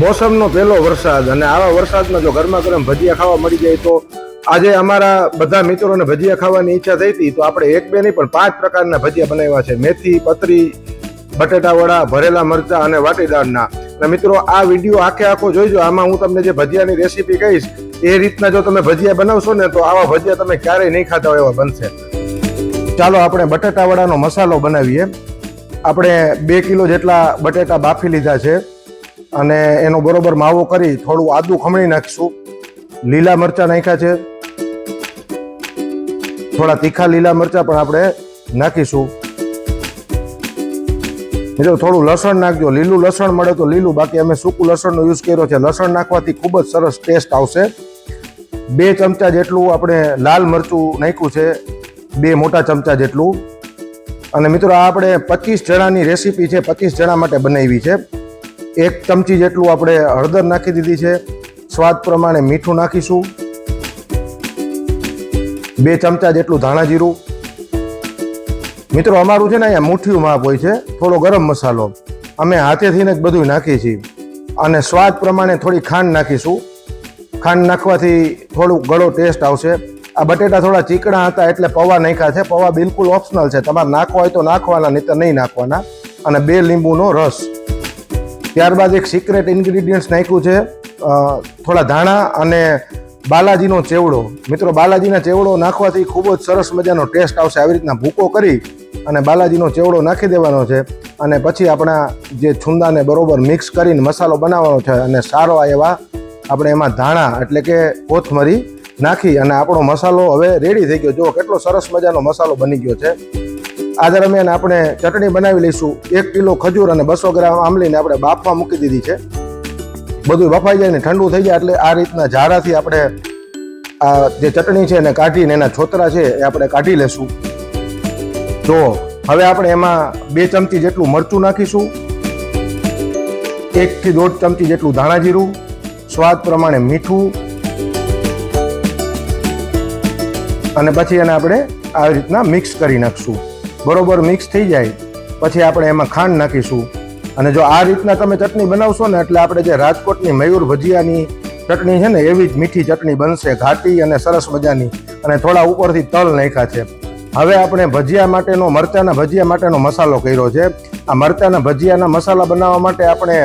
મોસમનો પહેલો વરસાદ અને આવા વરસાદમાં જો ગરમા ગરમ ભજીયા ખાવા મળી જાય તો આજે અમારા બધા મિત્રોને ભજીયા ખાવાની ઈચ્છા થઈ હતી, તો આપણે એક બે નહીં, પણ પાંચ પ્રકારના ભજીયા બનાવ્યા છે. મેથી, પતરી બટેટાવડા ભરેલા મરચા અને વાટીદાળના. અને મિત્રો, આ વીડિયો આખે આખો જોઈજો. આમાં હું તમને જે ભજીયાની રેસીપી કહીશ, એ રીતના જો તમે ભજીયા બનાવશો ને, તો આવા ભજીયા તમે ક્યારેય નહીં ખાતા હોય એવા બનશે. ચાલો, આપણે બટેટાવડાનો મસાલો બનાવીએ. આપણે બે કિલો જેટલા બટેટા બાફી લીધા છે. અને એનો બરોબર માવો કરી થોડું આદું ખમણી નાખીશું. લીલા મરચાં નાખ્યા છે. થોડા તીખા લીલા મરચાં પણ આપણે નાખીશું. મિત્રો, થોડું લસણ નાખજો. લીલું લસણ મળે તો લીલું. બાકી અમે સૂકું લસણનો યુઝ કર્યો છે. લસણ નાખવાથી ખૂબ જ સરસ ટેસ્ટ આવશે. બે ચમચા જેટલું આપણે લાલ મરચું નાખ્યું છે. બે મોટા ચમચા જેટલું. અને મિત્રો, આ આપણે પચીસ જણાની રેસીપી છે. પચીસ જણા માટે બનાવી છે. એક ચમચી જેટલું આપણે હળદર નાખી દીધી છે. સ્વાદ પ્રમાણે મીઠું નાખીશું. બે ચમચા જેટલું ધાણા જીરું. મિત્રો, અમારું છે ને અહીંયા મુઠ્ઠીયું માપ હોય છે. થોડો ગરમ મસાલો. અમે હાથેથી જ બધું નાખીએ છીએ. અને સ્વાદ પ્રમાણે થોડી ખાંડ નાખીશું. ખાંડ નાખવાથી થોડું ગળો ટેસ્ટ આવશે. આ બટેટા થોડા ચીકણા હતા એટલે પૌવા નાખ્યા છે. પૌવા બિલકુલ ઓપ્શનલ છે. તમારે નાખવા હોય તો નાખવાના નહીં તો નહીં નાખવાના. અને બે લીંબુનો રસ. ત્યારબાદ એક સિક્રેટ ઇન્ગ્રીડિયન્ટ્સ નાખ્યું છે. થોડા ધાણા અને બાલાજીનો ચેવડો. મિત્રો, બાલાજીના ચેવડો નાખવાથી ખૂબ જ સરસ મજાનો ટેસ્ટ આવશે. આવી રીતના ભૂકો કરી અને બાલાજીનો ચેવડો નાખી દેવાનો છે અને પછી આપણા જે છુંદાને બરોબર મિક્સ કરીને મસાલો બનાવવાનો છે અને સારો એવા આપણે એમાં ધાણા એટલે કે કોથમરી નાખી અને આપણો મસાલો હવે રેડી થઈ ગયો. જો કેટલો સરસ મજાનો મસાલો બની ગયો છે. આ દરમિયાન આપણે ચટણી બનાવી લઈશું. એક કિલો ખજૂર અને બસો ગ્રામ આંબલીને આપણે બાફવા મૂકી દીધી છે. બધું બફાઈ જાય ને ઠંડુ થઈ જાય એટલે આ રીતના ઝારાથી આપણે આ જે ચટણી છે એને કાઢીને એના છોતરા છે એ આપણે કાઢી લેશું. તો હવે આપણે એમાં બે ચમચી જેટલું મરચું નાખીશું. એકથી દોઢ ચમચી જેટલું ધાણા જીરું સ્વાદ પ્રમાણે મીઠું. અને પછી એને આપણે આવી રીતના મિક્સ કરી નાખશું. બરોબર મિક્સ થઈ જાય, પછી આપણે એમાં ખાંડ નાખીશું. અને જો આ રીતના તમે ચટણી બનાવશો ને, એટલે આપણે જે રાજકોટની મયુર ભજીયાની ચટણી છે ને, એવી જ મીઠી ચટણી બનશે, ઘાટી અને સરસ મજાની, અને થોડા ઉપરથી તલ નાખ્યા છે. હવે આપણે ભજીયા માટેનો, મરચાના ભજીયા માટેનો મસાલો કર્યો છે. આ મરચાના ભજીયાના મસાલા બનાવવા માટે આપણે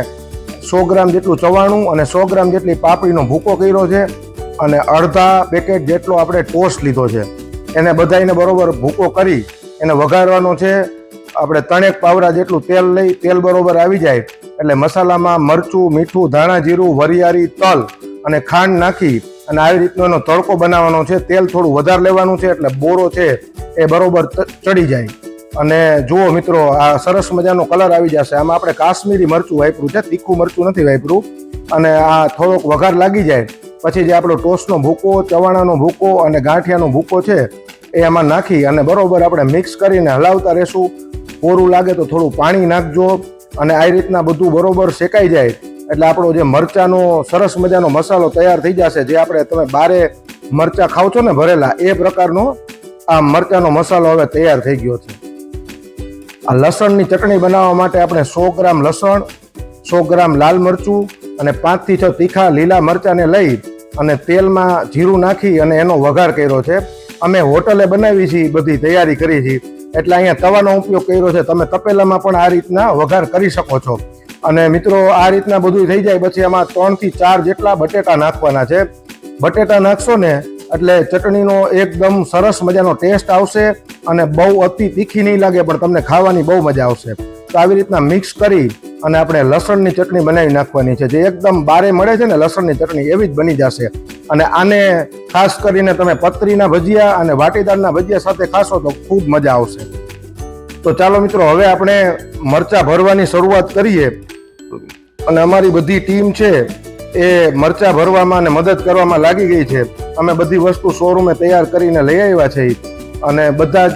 સો ગ્રામ જેટલું ચવાણું અને સો ગ્રામ જેટલી પાપડીનો ભૂકો કર્યો છે. અને અડધા પેકેટ જેટલો આપણે ટોસ્ટ લીધો છે. એને બધાઈને બરોબર ભૂકો કરી એને વઘારવાનો છે. આપણે ત્રણેક પાવરા જેટલું તેલ લઈ, તેલ બરોબર આવી જાય. એટલે મસાલામાં મરચું, મીઠું, ધાણા, જીરું, વરિયાળી, તલ અને ખાંડ નાખી અને આવી રીતનો એનો તડકો બનાવવાનો છે. તેલ થોડું વધારે લેવાનું છે એટલે બોરો છે એ બરોબર ચડી જાય. અને જુઓ મિત્રો, આ સરસ મજાનો કલર આવી જશે. આમાં આપણે કાશ્મીરી મરચું વાપર્યું છે. તીખું મરચું નથી વાપર્યું. અને આ થોડોક વઘાર લાગી જાય. પછી જે આપણો ટોસનો ભૂકો, ચવાણાનો ભૂકો અને ગાંઠિયાનો ભૂકો છે એ આમાં નાખી અને બરોબર આપણે મિક્સ કરીને હલાવતા રહેશું. કોરું લાગે તો થોડું પાણી નાખજો અને આ રીતના બધું બરોબર શેકાઈ જાય. એટલે આપણો જે મરચાંનો સરસ મજાનો મસાલો તૈયાર થઈ જશે, જે આપણે તમે બારે મરચાં ખાવ છો ને ભરેલા, એ પ્રકારનો આ મરચાંનો મસાલો હવે તૈયાર થઈ ગયો છે. આ લસણની ચટણી બનાવવા માટે આપણે સો ગ્રામ લસણ, સો ગ્રામ લાલ મરચું અને પાંચથી છ તીખા લીલા મરચાંને લઈ અને તેલમાં જીરું નાખી અને એનો વઘાર કર્યો છે. અમે હોટલે બનાવી છીએ, બધી તૈયારી કરી છે એટલે અહીંયા તવાનો ઉપયોગ કર્યો છે. તમે તપેલામાં પણ આ રીતના વઘાર કરી શકો છો. અને મિત્રો, આ રીતના બધું થઈ જાય પછી આમાં ત્રણથી ચાર જેટલા બટેટા નાખવાના છે. બટેટા નાખશો ને, એટલે ચટણીનો એકદમ સરસ મજાનો ટેસ્ટ આવશે અને બહુ અતિ તીખી નહીં લાગે, પણ તમને ખાવાની બહુ મજા આવશે. તો આવી રીતના મિક્સ કરી અને આપણે લસણની ચટણી બનાવી નાખવાની છે. જે એકદમ બારે મળે છે ને, લસણની ચટણી એવી જ બની જશે. અને આને ખાસ કરીને તમે પતરીના ભજીયા અને વાટીદારના ભજીયા સાથે ખાશો તો ખૂબ મજા આવશે. તો ચાલો મિત્રો હવે આપણે મરચા ભરવાની શરૂઆત કરીએ. અને અમારી બધી ટીમ છે એ મરચા ભરવામાં અને મદદ કરવામાં લાગી ગઈ છે. અમે બધી વસ્તુ શોરૂમે તૈયાર કરીને લઈ આવ્યા છે. અને બધા જ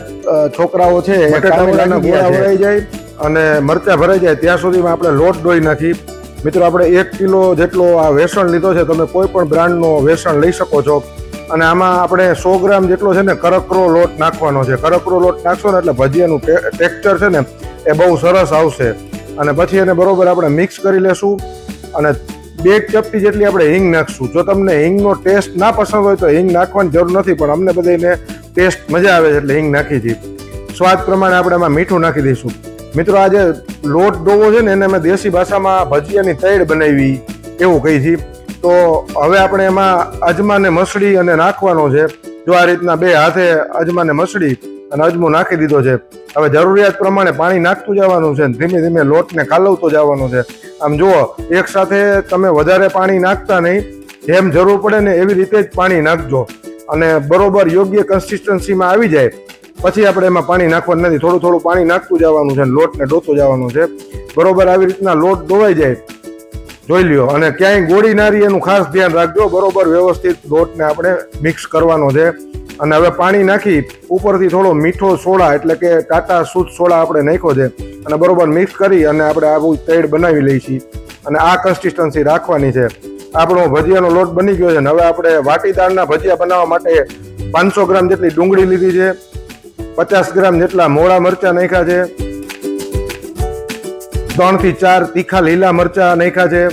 છોકરાઓ છે જાય અને મરચા ભરાઈ જાય ત્યાં સુધીમાં આપણે લોટ ડોઈ નાખી. મિત્રો, આપણે એક કિલો જેટલો આ વેસણ લીધો છે, તમે કોઈ પણ બ્રાન્ડનો વેસણ લઈ શકો છો. અને આમાં આપણે સો ગ્રામ જેટલો છે ને કરકરો લોટ નાખવાનો છે. કરકરો લોટ નાખશો ને એટલે ભજીયાનું ટેક્સચર છે ને એ બહુ સરસ આવશે. અને પછી એને બરોબર આપણે મિક્સ કરી લેશું. અને બે ચપટી જેટલી આપણે હિંગ નાખશું. જો તમને હિંગનો ટેસ્ટ ના પસંદ હોય તો હિંગ નાખવાની જરૂર નથી, પણ અમને બધાને ટેસ્ટ મજા આવે છે એટલે હિંગ નાખી છે. સ્વાદ પ્રમાણે આપણે એમાં મીઠું નાખી દઈશું. મિત્રો આ જે લોટ ડોવો છે ને, એને અમે દેશી ભાષામાં ભજીયાની તૈડ બનાવી એવું કહી છીએ તો હવે આપણે એમાં અજમાને મસળી અને નાખવાનો છે. જો આ રીતના બે હાથે અજમાને મસળી અને અજમો નાખી દીધો છે. હવે જરૂરિયાત પ્રમાણે પાણી નાખતું જવાનું છે ધીમે ધીમે લોટને કાલવતો જવાનો છે. આમ જુઓ, એક સાથે તમે વધારે પાણી નાખતા નહીં. જેમ જરૂર પડે ને એવી રીતે જ પાણી નાખજો. અને બરોબર યોગ્ય કન્સિસ્ટન્સીમાં આવી જાય. પછી આપણે એમાં પાણી નાખવાનું નથી. થોડું થોડું પાણી નાખતું જવાનું છે લોટને ડોતું જવાનું છે. બરોબર, આવી રીતના લોટ ડોવાઈ જાય. જોઈ લ્યો, અને ક્યાંય ગોળી નારી એનું ખાસ ધ્યાન રાખજો. બરોબર, વ્યવસ્થિત લોટને આપણે મિક્સ કરવાનો છે. અને હવે પાણી નાખી, ઉપરથી થોડો મીઠો સોડા, એટલે કે ટાટા શુદ્ધ સોડા આપણે નાખ્યો છે. અને બરોબર મિક્સ કરી અને આપણે આવું તેડ બનાવી લઈ છીએ અને આ કન્સિસ્ટન્સી રાખવાની છે. આપણો ભજીયાનો લોટ બની ગયો છે. અને હવે આપણે વાટીદાળના ભજીયા બનાવવા માટે પાંચસો ગ્રામ જેટલી ડુંગળી લીધી છે. પચાસ ગ્રામ જેટલા મોળા મરચાં નાખ્યા છે. ત્રણથી ચાર તીખા લીલા મરચાં નાખ્યા છે.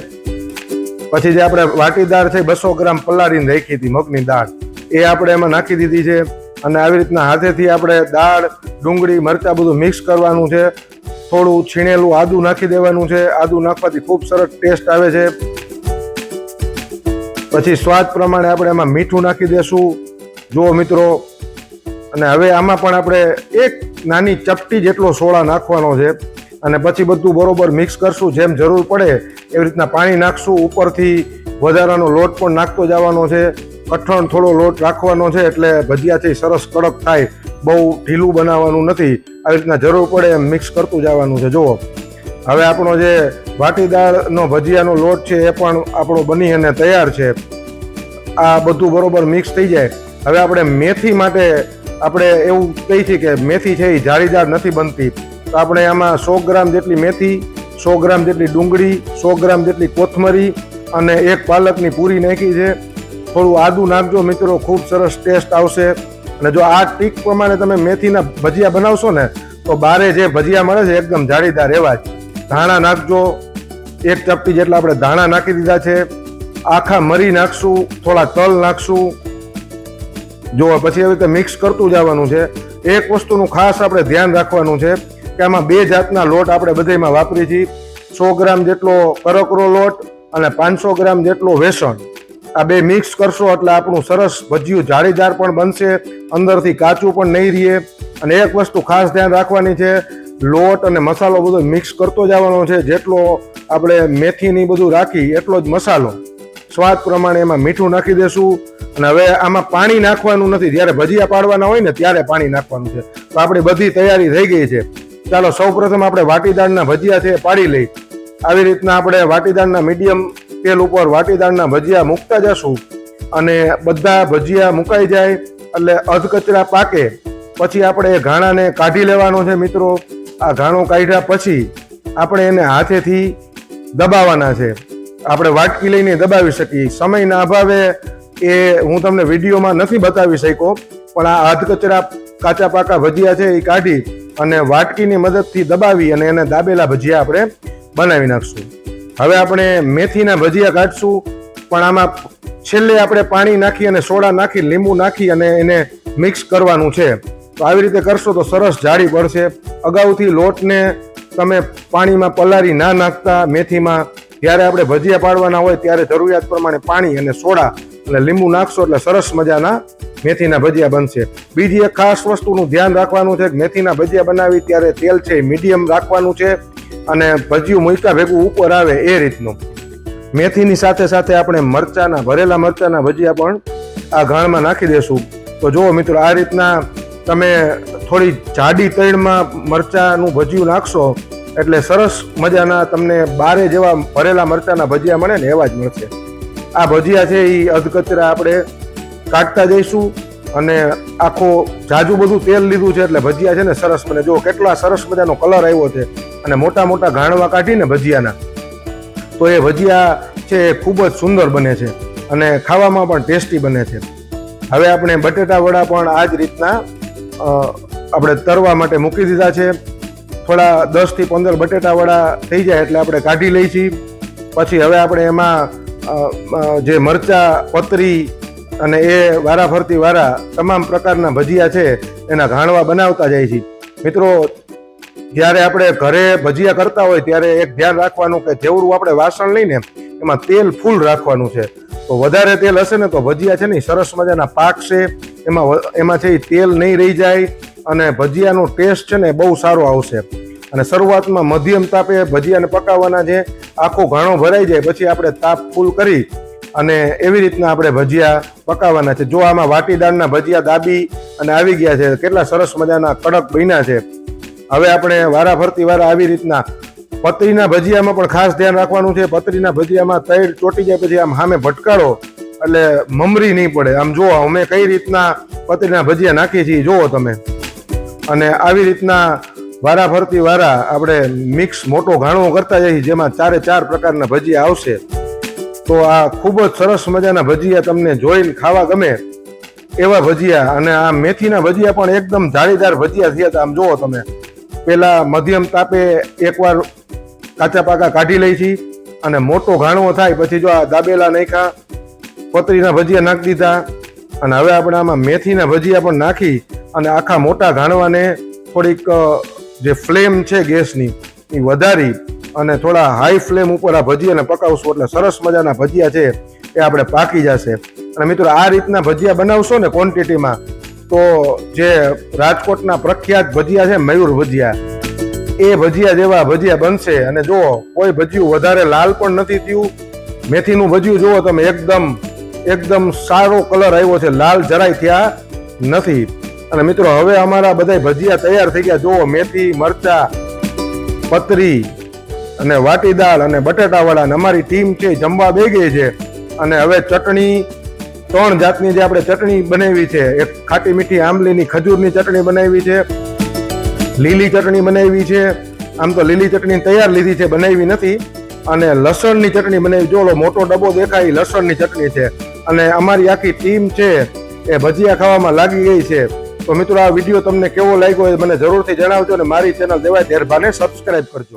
પછી જે આપણે વાટીદાળ છે, બસો ગ્રામ પલાળીને રાખી હતી મગની દાળ. એ આપણે એમાં નાખી દીધી છે અને આવી રીતના હાથેથી આપણે દાળ, ડુંગળી, મરચાં બધું મિક્સ કરવાનું છે. થોડું છીણેલું આદું નાખી દેવાનું છે. આદું નાખવાથી ખૂબ સરસ ટેસ્ટ આવે છે. પછી સ્વાદ પ્રમાણે આપણે એમાં મીઠું નાખી દેશું. જુઓ મિત્રો અને હવે આમાં પણ આપણે એક નાની ચપટી જેટલો સોડા નાખવાનો છે. અને પછી બધું બરોબર મિક્સ કરશું, જેમ જરૂર પડે એવી રીતના પાણી નાખશું. ઉપરથી વધારાનો લોટ પણ નાખતો જવાનો છે. કઠણ થોડો લોટ રાખવાનો છે એટલે ભજીયાથી સરસ કડક થાય. બહુ ઢીલું બનાવવાનું નથી. આવી રીતના જરૂર પડે એમ મિક્સ કરતું જવાનું છે. જુઓ. હવે આપણો જે વાટીદાળનો ભજીયાનો લોટ છે એ પણ આપણો બની અને તૈયાર છે. આ બધું બરોબર મિક્સ થઈ જાય. હવે આપણે મેથી માટે આપણે એવું કહી છીએ કે મેથી છે એ જાળીદાર નથી બનતી. તો આપણે આમાં સો ગ્રામ જેટલી મેથી, સો ગ્રામ જેટલી ડુંગળી, સો ગ્રામ જેટલી કોથમરી અને એક પાલકની પૂરી નાખી છે. થોડું આદું નાખજો મિત્રો, ખૂબ સરસ ટેસ્ટ આવશે. અને જો આ ટીક પ્રમાણે તમે મેથીના ભજીયા બનાવશો ને, તો બારે જે ભજીયા મળે છે એકદમ જાળીદાર એવા જ. ધાણા નાખજો. એક ચપટી જેટલા આપણે ધાણા નાખી દીધા છે. આખા મરી નાખશું, થોડા તલ નાખશું. જો પછી એવી રીતે મિક્સ કરતું જવાનું છે. એક વસ્તુનું ખાસ આપણે ધ્યાન રાખવાનું છે કે આમાં બે જાતના લોટ આપણે બધામાં વાપરીએ છીએ. સો ગ્રામ જેટલો કરકરો લોટ અને પાંચસો ગ્રામ જેટલો વેસણ. આ બે મિક્સ કરશો એટલે આપણું સરસ ભજીયું જાળીદાર પણ બનશે, અંદરથી કાચું પણ નહીં રહીએ. અને એક વસ્તુ ખાસ ધ્યાન રાખવાની છે, લોટ અને મસાલો બધો મિક્સ કરતો જવાનો છે. જેટલો આપણે મેથીની બધું રાખી, એટલો જ મસાલો. સ્વાદ પ્રમાણે એમાં મીઠું નાખી દેશું. અને હવે આમાં પાણી નાખવાનું નથી. જ્યારે ભજીયા પાડવાના હોય ને ત્યારે પાણી નાખવાનું છે. તો આપણી બધી તૈયારી થઈ ગઈ છે. ચાલો, સૌપ્રથમ આપણે વાટીદાળના ભજીયા છે એ પાડી લઈ. આવી રીતના આપણે વાટીદાળના મીડિયમ તેલ ઉપર વાટીદાળના ભજીયા મૂકતા જશું. અને બધા ભજીયા મુકાઈ જાય એટલે અધકચરા પાકે. પછી આપણે એ ઘાણાને કાઢી લેવાનો છે મિત્રો. આ ઘાણો કાઢ્યા પછી આપણે એને હાથેથી દબાવવાના છે. આપણે વાટકી લઈને દબાવી શકીએ. સમયના અભાવે એ હું તમને વિડીયોમાં નથી બતાવી શક્યો, પણ આ અધકચરા કાચા પાકા ભજીયા છે એ કાઢી અને વાટકીની મદદથી દબાવી અને એને દાબેલા ભજીયા આપણે બનાવી નાખશું. હવે આપણે મેથીના ભજીયા કાઢશું, પણ આમાં છેલ્લે આપણે પાણી નાખી અને સોડા નાખી, લીંબુ નાખી અને એને મિક્સ કરવાનું છે. તો આવી રીતે કરશો તો સરસ જાડી પડશે. અગાઉથી લોટને તમે પાણીમાં પલારી ના નાખતા મેથીમાં જ્યારે આપણે ભજીયા પાડવાના હોય ત્યારે જરૂરિયાત પ્રમાણે પાણી અને સોડા અને લીંબુ નાખશો એટલે સરસ મજાના મેથીના ભજીયા બનશે. બીજી એક ખાસ વસ્તુનું ધ્યાન રાખવાનું છે કે મેથીના ભજીયા બનાવી ત્યારે તેલ છે મીડિયમ રાખવાનું છે અને ભજીયું મૂક્યા ભેગું ઉપર આવે એ રીતનું. મેથીની સાથે સાથે આપણે મરચાના, ભરેલા મરચાના ભજીયા પણ આ ઘાણમાં નાખી દેશું. તો જુઓ મિત્રો, આ રીતના તમે થોડી જાડી તળમાં મરચાનું ભજીયું નાખશો એટલે સરસ મજાના તમને બારે જેવા ભરેલા મરચાના ભજીયા મળે ને એવા જ મળશે. આ ભજીયા છે એ અધકચરા આપણે કાઢતા જઈશું અને આખો જાજુ બધું તેલ લીધું છે એટલે ભજીયા છે ને સરસ મને જો કેટલા સરસ મજાનો કલર આવ્યો છે અને મોટા મોટા ઘાણવા કાઢીને ભજીયાના. તો એ ભજીયા છે એ ખૂબ જ સુંદર બને છે અને ખાવામાં પણ ટેસ્ટી બને છે. હવે આપણે બટેટા વડા પણ આ જ રીતના આપણે તરવા માટે મૂકી દીધા છે. થોડા દસથી પંદર બટેટા વડા થઈ જાય એટલે આપણે કાઢી લઈ છીએ. પછી હવે આપણે એમાં જે મરચા, પતરી અને એ વારા ફરતી વારા તમામ પ્રકારના ભજીયા છે એના ઘાણવા બનાવતા જાય છે મિત્રો, જ્યારે આપણે ઘરે ભજીયા કરતા હોય ત્યારે એક ધ્યાન રાખવાનું કે જેવડું આપણે વાસણ લઈને એમાં તેલ ફૂલ રાખવાનું છે. તો વધારે તેલ હશે ને તો ભજીયા છે ને સરસ મજાના પાકશે એમાં એમાં છે તેલ નહીં રહી જાય. અને ભજીયાનો ટેસ્ટ છે ને બહુ સારો આવશે. અને શરૂઆતમાં મધ્યમ તાપે ભજીયાને પકાવવાના છે આખો ઘાણો ભરાઈ જાય, પછી આપણે તાપ ફૂલ કરી અને એવી રીતના આપણે ભજીયા પકાવવાના છે. જો આમાં વાટીદાળના ભજીયા દાબી અને આવી ગયા છે, કેટલા સરસ મજાના કડક બન્યા છે. હવે આપણે વારા ફરતી વારા આવી રીતના પતરીના ભજીયામાં પણ ખાસ ધ્યાન રાખવાનું છે. પતરીના ભજીયામાં તૈર ચોટી જાય પછી આમ સામે ભટકાડો એટલે મમરી નહીં પડે. આમ જુઓ અમે કઈ રીતના પતરીના ભજીયા નાખીએ છીએ, જુઓ તમે. અને આવી રીતના વારા ફરતી વારા આપણે મિક્સ મોટો ઘાણો કરતા જઈએ, જેમાં ચારે ચાર પ્રકારના ભજીયા આવશે. તો આ ખૂબ જ સરસ મજાના ભજીયા તમને જોઈને ખાવા ગમે એવા ભજીયા. અને આ મેથીના ભજીયા પણ એકદમ જાળીદાર ભજીયા થયા હતા. આમ જુઓ તમે. પહેલાં મધ્યમ તાપે એકવાર કાચા પાકા કાઢી લઈ છી અને મોટો ઘાણવો થાય. પછી જો આ દાબેલા નાખ્યા, પતરીના ભજીયા નાખી દીધા. અને હવે આપણે આમાં મેથીના ભજીયા પણ નાખી અને આખા મોટા ઘાણવાને થોડીક જે ફ્લેમ છે ગેસની, એ વધારી અને થોડા હાઈ ફ્લેમ ઉપર આ ભજીયાને પકાવશું એટલે સરસ મજાના ભજીયા છે એ આપણે પાકી જશે. અને મિત્રો, આ રીતના ભજીયા બનાવશો ને ક્વોન્ટિટીમાં તો જે રાજકોટના પ્રખ્યાત ભજીયા છે મયુર ભજીયા, એ ભજીયા જેવા ભજીયા બનશે. અને જુઓ, કોઈ ભજીયું વધારે લાલ પણ નથી થયું. મેથીનું ભજીયું જુઓ તમે, એકદમ એકદમ સારો કલર આવ્યો છે. લાલ જરાય થયા નથી. અને મિત્રો, હવે અમારા બધા ભજીયા તૈયાર થઈ ગયા. જુઓ, મેથી, મરચા, પતરી અને વાટી દાળ અને બટેટાવાળા. અને અમારી ટીમ છે, જમવા બે ગઈ છે. અને હવે ચટણી, ત્રણ જાતની જે આપણે ચટણી બનાવી છે. એક ખાટી મીઠી આંબલીની ખજૂરની ચટણી બનાવી છે. લીલી ચટણી બનાવી છે. આમ તો લીલી ચટણી તૈયાર લીધી છે, બનાવી નથી. અને લસણની ચટણી બનાવી. જો મોટો ડબ્બો દેખાય, લસણની ચટણી છે. અને અમારી આખી ટીમ છે, એ ભજીયા ખાવામાં લાગી ગઈ છે. તો મિત્રો, આ વીડિયો તમને કેવો લાગ્યો એ મને જરૂરથી જણાવજો અને મારી ચેનલ દેવાય દેરભાને સબસ્ક્રાઈબ કરજો.